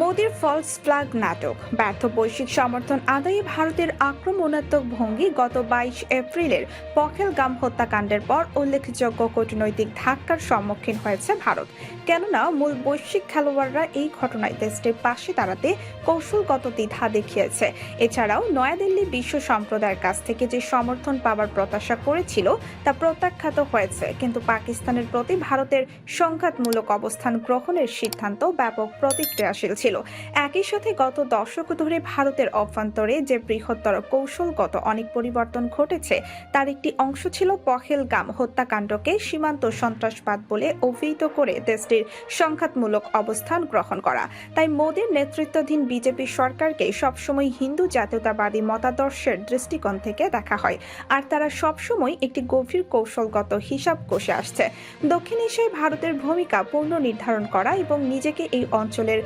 মোদির false flag নাটক। ব্যর্থ বৈশ্বিক সমর্থন আদায়ে ভারতের আক্রমণাত্মক ভঙ্গি গত বাইশ এপ্রিলের পখেলগাম হত্যাকাণ্ডের পর উল্লেখযোগ্য কূটনৈতিক ধাক্কার সম্মুখীন হয়েছে ভারত। কেননা, মূল বৈশ্বিক খেলোয়াড়রা এই ঘটনায় দেশটির পাশে দাঁড়াতে কৌশলগত দ্বিধা দেখিয়েছে। এছাড়াও, নয়াদিল্লি বিশ্ব সম্প্রদায়ের কাছ থেকে যে সমর্থন পাওয়ার প্রত্যাশা করেছিল, তা প্রত্যাখ্যাত হয়েছে। কিন্তু পাকিস্তানের প্রতি ভারতের সংঘাতমূলক অবস্থান গ্রহণের সিদ্ধান্ত ব্যাপক প্রতিক্রিয়াশীল ছিল। একই সাথে গত দশক ধরে ভারতের অভ্যন্তরে যে বৃহত্তর কৌশলগত অনেক পরিবর্তন ঘটেছে, তার একটি অংশ ছিল পহেলগাম হত্যাকাণ্ডকে সীমান্ত সন্ত্রাসবাদ বলে অভিহিত করে দেশটির সংঘাতমূলক অবস্থান গ্রহণ করা। তাই মোদীর নেতৃত্বাধীন বিজেপি সরকারকে সবসময় হিন্দু জাতীয়তাবাদী মতাদর্শের দৃষ্টিকোণ থেকে দেখা হয়, আর তারা সবসময় একটি গভীর কৌশলগত হিসাব কষে আসছে। দক্ষিণ এশিয়ায় ভারতের ভূমিকা পূর্ণ নির্ধারণ করা এবং নিজেকে এই অঞ্চলের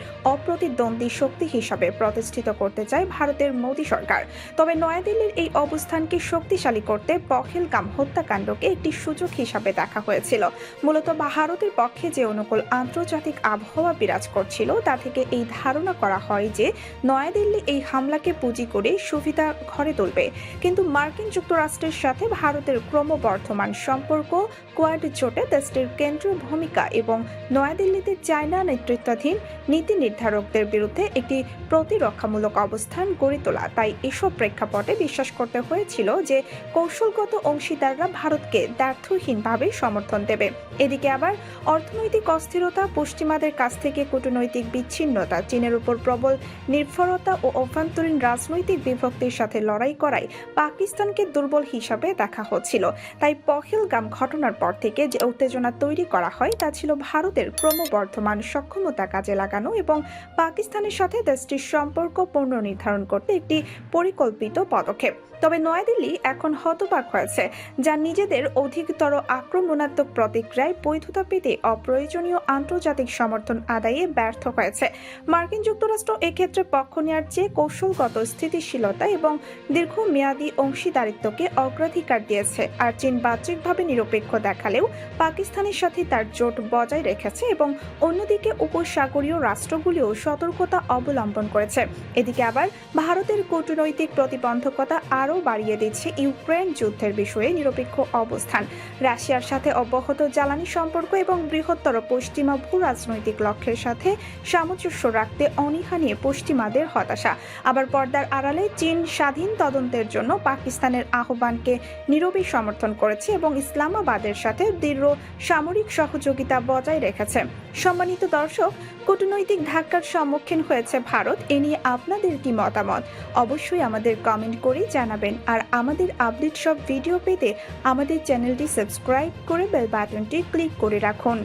অপ্রতিদ্বন্দ্বী শক্তি হিসাবে প্রতিষ্ঠিত করতে চায় ভারতের মোদী সরকার। তবে নয়াদিল্লির এই অবস্থানকে শক্তিশালী করতে পহেলগাম হত্যাকাণ্ডকে একটি সুযোগ হিসাবে দেখা হয়েছিল। মূলত ভারতের পক্ষে যে অনুকূল আন্তর্জাতিক আবহাওয়া বিরাজ করছিল, তা থেকে এই ধারণা করা হয় যে নয়াদিল্লি এই হামলাকে পুঁজি করে সুবিধা ঘরে তুলবে। কিন্তু মার্কিন যুক্তরাষ্ট্রের সাথে ভারতের ক্রমবর্ধমান সম্পর্ক, কোয়াড জোটে দেশটির কেন্দ্রীয় ভূমিকা এবং নয়াদিল্লিতে চায়না নেতৃত্বাধীন নীতি নির্ধারকদের বিরুদ্ধে একটি প্রতিরক্ষামূলক অবস্থান গড়ে তোলা। তাই এসব প্রেক্ষাপটে বিশ্বাস করতে হয়েছিল যে কৌশলগত অংশীদাররা ভারতকে দ্ব্যর্থহীনভাবে সমর্থন দেবে। এদিকে আবার অর্থনৈতিক অস্থিরতা, পশ্চিমাদের কাছ থেকে কূটনৈতিক বিচ্ছিন্নতা, চীনের উপর প্রবল নির্ভরতা ও অভ্যন্তরীণ রাজনৈতিক বিভক্তির সাথে লড়াই করায় পাকিস্তানকে দুর্বল হিসাবে দেখা হচ্ছিল। তাই পহেলগাম ঘটনার পর থেকে যে উত্তেজনা তৈরি করা হয়, তা ছিল ভারতের ক্রমবর্ধমান সক্ষমতা কাজে লাগানো এবং পাকিস্তানের সাথে দেশটির সম্পর্ক পুনর্নির্ধারণ করতে একটি পরিকল্পিত পদক্ষেপ। তবে নয়াদিল্লি এখন হতবাক হয়েছে, যা নিজেদের অধিকতর আক্রমণাত্মক প্রতিক্রিয়ায় বৈধতা পেতে অপ্রয়োজনীয় আন্তর্জাতিক সমর্থন আদায়ে ব্যর্থ হয়েছে। মার্কিন যুক্তরাষ্ট্র এক্ষেত্রে পক্ষ নেওয়ার চেয়ে কৌশলগত স্থিতিশীলতা এবং দীর্ঘমেয়াদী অংশীদারিত্বকে অগ্রাধিকার দিয়েছে আর চীন বাহ্যিকভাবে নিরপেক্ষ দেখালেও পাকিস্তানের সাথে তার জোট বজায় রেখেছে এবং অন্যদিকে উপসাগরীয় রাষ্ট্রগুলিও সতর্কতা অবলম্বন করেছে। এদিকে আবার ভারতের কূটনৈতিক প্রতিবন্ধকতা আরও বাড়িয়ে দিচ্ছে ইউক্রেন যুদ্ধের বিষয়ে নিরপেক্ষ অবস্থান। রাশিয়ার সাথে অব্যাহত জ্বালানি সম্পর্ক এবং বৃহত্তর পশ্চিমা ভূ রাজনৈতিক লক্ষ্যের সাথে সামঞ্জস্য রাখতে অনীহা নিয়ে পশ্চিমাদের হতাশা। আবার পর্দার আড়ালে চীন স্বাধীন তদন্তের জন্য পাকিস্তানের আহ্বানকে নীরবে সমর্থন করেছে এবং ইসলামাবাদের সাথে দৃঢ় সামরিক সহযোগিতা বজায় রেখেছে। সম্মানিত দর্শক, কূটনৈতিক ধাক্কার সম্মুখীন হয়েছে ভারত, এ নিয়ে আপনাদের কি মতামত? অবশ্যই আমাদের কমেন্ট করে জানাবেন। আর আমাদের আপডেট সব ভিডিও পেতে আমাদের চ্যানেলটি সাবস্ক্রাইব করে বেল বাটনটি ক্লিক করে রাখুন।